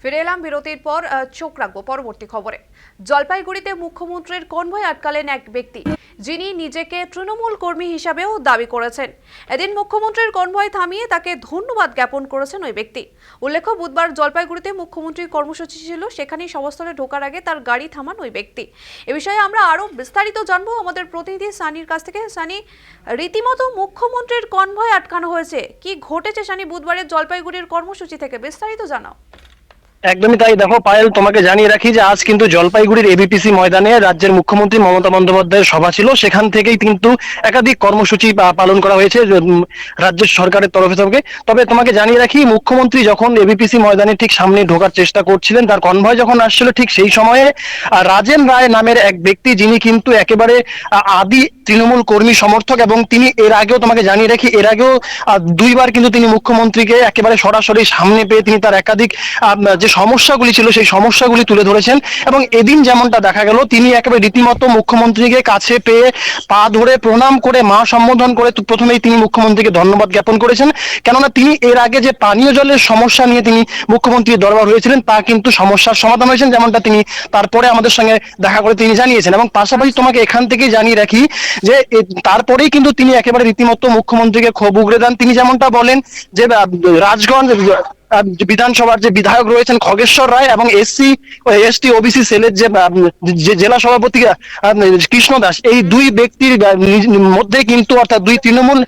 ফিরে এলাম বিরতির পর চোখ রাখব পরবর্তী খবরে। জলপাইগুড়িতে মুখ্যমন্ত্রীর কনভয় আটকালেন এক ব্যক্তি, যিনি নিজেকে তৃণমূল কর্মী হিসাবেও দাবি করেছেন। এদিন মুখ্যমন্ত্রীর কনভয় থামিয়ে তাকে ধন্যবাদ জ্ঞাপন করেছেন ওই ব্যক্তি। উল্লেখ্য, বুধবার জলপাইগুড়িতে মুখ্যমন্ত্রীর কর্মসূচি ছিল, সেখানেই সভাস্থলে ঢোকার আগে তার গাড়ি থামান ওই ব্যক্তি। এ বিষয়ে আমরা আরও বিস্তারিত জানব। আমাদের প্রতিনিধি সানির কাছ থেকে। সানি, রীতিমতো মুখ্যমন্ত্রীর কনভয় আটকানো হয়েছে। কি ঘটেছে সানি, বুধবারের জলপাইগুড়ির কর্মসূচি থেকে বিস্তারিত জানাও। একদমই তাই। দেখো পায়েল তোমাকে জানিয়ে রাখি যে আজ কিন্তু জলপাইগুড়ির এবিপিসি ময়দানে রাজ্যের মুখ্যমন্ত্রী মমতা বন্দ্যোপাধ্যায়ের সভা ছিল। সেখান থেকেই কিন্তু একাধিক কর্মসূচি পালন করা হয়েছে যে, উম, রাজ্য সরকারের তরফে থেকে। তবে তোমাকে জানিয়ে রাখি মুখ্যমন্ত্রী যখন এবিপিসি ময়দানে ঠিক সামনে ঢোকার চেষ্টা করছিলেন তার কনভয় যখন আসছিল ঠিক সেই সময়ে রাজেন রায় নামের এক ব্যক্তি যিনি কিন্তু একেবারে আদি তৃণমূল কর্মী সমর্থক এবং তিনি এর আগেও তোমাকে জানিয়ে রাখি এর আগেও দুইবার কিন্তু তিনি মুখ্যমন্ত্রীকে একেবারে সরাসরি সামনে পেয়ে তিনি তার একাধিক যে সমস্যাগুলি ছিল, সেই সমস্যাগুলি তুলে ধরেছেন এবং এদিন যেমনটা দেখা গেল, তিনি একেবারে রীতিমতো মুখ্যমন্ত্রীকে কাছে পেয়ে পা ধরে প্রণাম করে, মা সম্বোধন করে প্রথমেই তিনি মুখ্যমন্ত্রীকে ধন্যবাদ জ্ঞাপন করেছেন। কেননা তিনি এর আগে যে পানীয় জলের সমস্যা নিয়ে তিনি মুখ্যমন্ত্রীর দরবার হয়েছিলেন, তা কিন্তু সমস্যার সমাধান হয়েছেন যেমনটা তিনি তারপরে আমাদের সঙ্গে দেখা করে তিনি জানিয়েছেন। এবং পাশাপাশি তোমাকে এখান থেকেই জানিয়ে রাখি যে তারপরেই কিন্তু তিনি একেবারে রীতিমতো মুখ্যমন্ত্রীকে ক্ষোভ উগড়ে দেন। তিনি যেমনটা বলেন যে রাজগঞ্জ বিধানসভার যে বিধায়ক রয়েছেন খগেশ্বর রায় এবং এসসি, এসটি, ওবিসি সেলের যে জেলা সভাপতি কৃষ্ণ দাস, এই দুই ব্যক্তির মধ্যে কিন্তু অর্থাৎ দুই তৃণমূল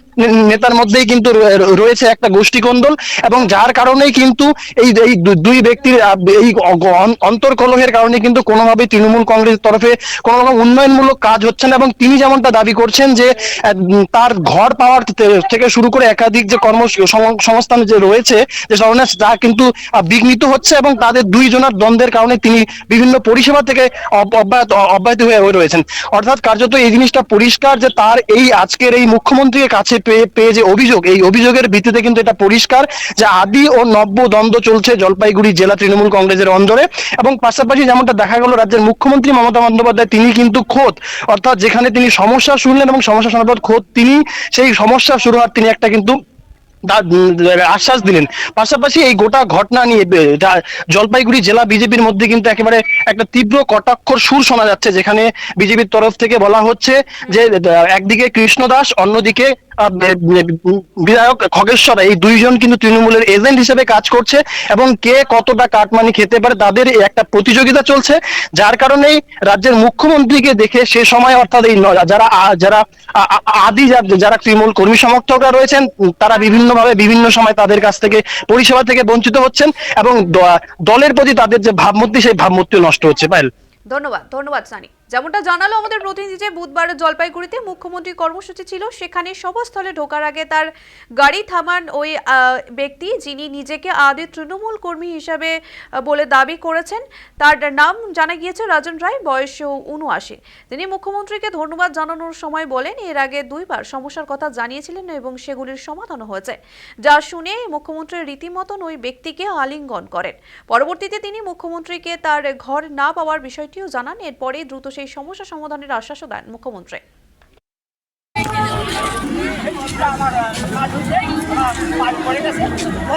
নেতার মধ্যেই কিন্তু রয়েছে একটা গোষ্ঠী গোষ্ঠীকন্দল এবং যার কারণেই কিন্তু এই এই দুই ব্যক্তির এই অন্তর্কলহের কারণে কিন্তু কোনোভাবেই তৃণমূল কংগ্রেসের তরফে কোনো রকম উন্নয়নমূলক কাজ হচ্ছে না এবং তিনি যেমনটা দাবি করছেন যে তার ঘর পাওয়ার থেকে শুরু করে একাধিক যে কর্ম সংস্থান যে রয়েছে, যে সরঞ্জাম তা কিন্তু বিঘ্নিত হচ্ছে এবং তাদের দুইজনের দ্বন্দ্বের কারণে তিনি বিভিন্ন পরিষেবা থেকে অব- অব্যাহত অব্যাহত হয়ে রয়েছেন। অর্থাৎ কার্যত এই জিনিসটা পরিষ্কার যে তার এই আজকের এই মুখ্যমন্ত্রীর কাছে পেয়ে যে অভিযোগ, এই অভিযোগের ভিত্তিতে কিন্তু এটা পরিষ্কার যে আদি ও নব্য দ্বন্দ্ব চলছে জলপাইগুড়ি জেলা তৃণমূল কংগ্রেসের অন্দরে এবং পাশাপাশি যেমনটা দেখা গেল রাজ্যের মুখ্যমন্ত্রী মমতা বন্দ্যোপাধ্যায়, তিনি কিন্তু খোদ, অর্থাৎ যেখানে তিনি সমস্যা শুনলেন এবং সমস্যা শোনার পর খোদ তিনি সেই সমস্যা শুরু হওয়ার তিনি একটা কিন্তু আশ্বাস দিলেন। পাশাপাশি এই গোটা ঘটনা নিয়ে জলপাইগুড়ি জেলা বিজেপির মধ্যে কিন্তু একেবারে একটা তীব্র কটাক্ষর সুর শোনা যাচ্ছে, যেখানে বিজেপির তরফ থেকে বলা হচ্ছে যে একদিকে কৃষ্ণ দাস অন্যদিকে বিধায়ক খগেশ্বর, এই দুইজন কিন্তু তৃণমূলের এজেন্ট হিসেবে কাজ করছে এবং কে কতটা কাটমানি খেতে পারে তাদের একটা প্রতিযোগিতা চলছে, যার কারণেই রাজ্যের মুখ্যমন্ত্রীকে দেখে সে সময় অর্থাৎ এই যারা যারা আদি যারা তৃণমূল কর্মী সমর্থকরা রয়েছেন, তারা বিভিন্নভাবে বিভিন্ন সময় তাদের কাছ থেকে পরিষেবা থেকে বঞ্চিত হচ্ছেন এবং দলের প্রতি তাদের যে ভাবমূর্তি, সেই ভাবমূর্তি নষ্ট হচ্ছে। পায়েল। ধন্যবাদ ধন্যবাদ, সানি। যেমনটা জানালো আমাদের প্রতিনিধি যে বুধবার জলপাইগুড়িতে মুখ্যমন্ত্রী কর্মসূচি ছিল। সেখানে সভাস্থলে ঢোকার আগে তার গাড়ি থামান ওই ব্যক্তি যিনি নিজেকে আদি তৃণমূল কর্মী হিসাবে বলে দাবি করেছেন, তার নাম জানা গিয়েছে রাজন রায়, বয়স উনআশি তিনি মুখ্যমন্ত্রীকে ধন্যবাদ জানানোর সময় বলেন, এর আগে দুইবার সমস্যার কথা জানিয়েছিলেন এবং সেগুলির সমাধানও হয়েছে। যা শুনে মুখ্যমন্ত্রী রীতিমতন ওই ব্যক্তিকে আলিঙ্গন করেন। পরবর্তীতে তিনি মুখ্যমন্ত্রীকে তার ঘর না পাওয়ার বিষয়টিও জানান। এরপরে দ্রুত সেই সমস্যা সমাধানের আশ্বাসও দেন মুখ্যমন্ত্রী।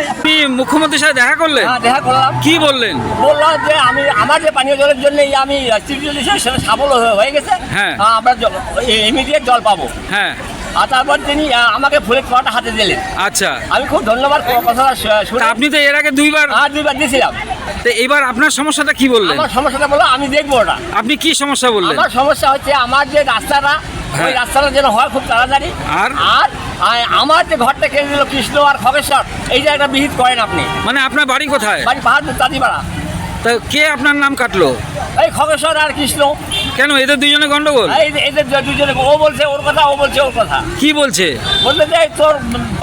আপনি মুখ্যমন্ত্রীর সাথে দেখা করলেন? হ্যাঁ, দেখা করলাম। কি বললেন? বললাম যে আমি আমার যে পানীয় জলের জন্য আমি সেটা সাফল্য হয়ে- হয়ে গেছে। হ্যাঁ। আমরা ইমিডিয়েট জল পাবো। হ্যাঁ। আর তারপর তিনি আমাকে ফুলের তোয়াটা হাতে দিলেন। আচ্ছা। আমি খুব ধন্যবাদ কথা শুনে আপনি তো এর আগে দুইবার আর দুইবার দিয়েছিলাম। তো এবার আপনার সমস্যাটা কি বললেন? আমার সমস্যাটা বলো আমি দেখব ওটা। আপনি কি সমস্যা বললেন? আমার সমস্যা হচ্ছে আমার যে রাস্তাটা ওই হ্যাঁ। রাস্তাটা যেন হয় খুব তাড়াতাড়ি। আর? আর আমার যে ঘরটা কেড়ে দিল কৃষ্ণ আর খগেশ্বর এই জায়গাটা একটা বিহিত করেন আপনি। মানে আপনার বাড়ি কোথায়? বাড়ি পাহাড় তাঁতিপাড়া তা কে আপনার নাম কাটলো? এই খগেশ্বর আর কৃষ্ণ। কেন এদের দুজনে গন্ডগোল? এই এদের দুজনে ও বলছে ওর কথা ও বলছে ওর কথা। কি বলছে? বলতে যে তোর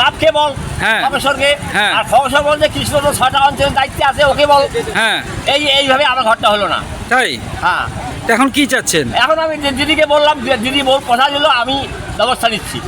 বাপকে বল হ্যাঁ। খগেশ্বরকে। হ্যাঁ। আর খগেশ্বর বলছে কৃষ্ণ তো ছটা অঞ্চলের দায়িত্বে আছে ওকে বল। হ্যাঁ। এই এইভাবে আমার ঘরটা হলো না। তাই? হ্যাঁ। এখন কি চাচ্ছেন? এখন আমি যে দিদিকে বললাম দিদি ওর কথা দিল আমি ব্যবস্থা নিচ্ছি।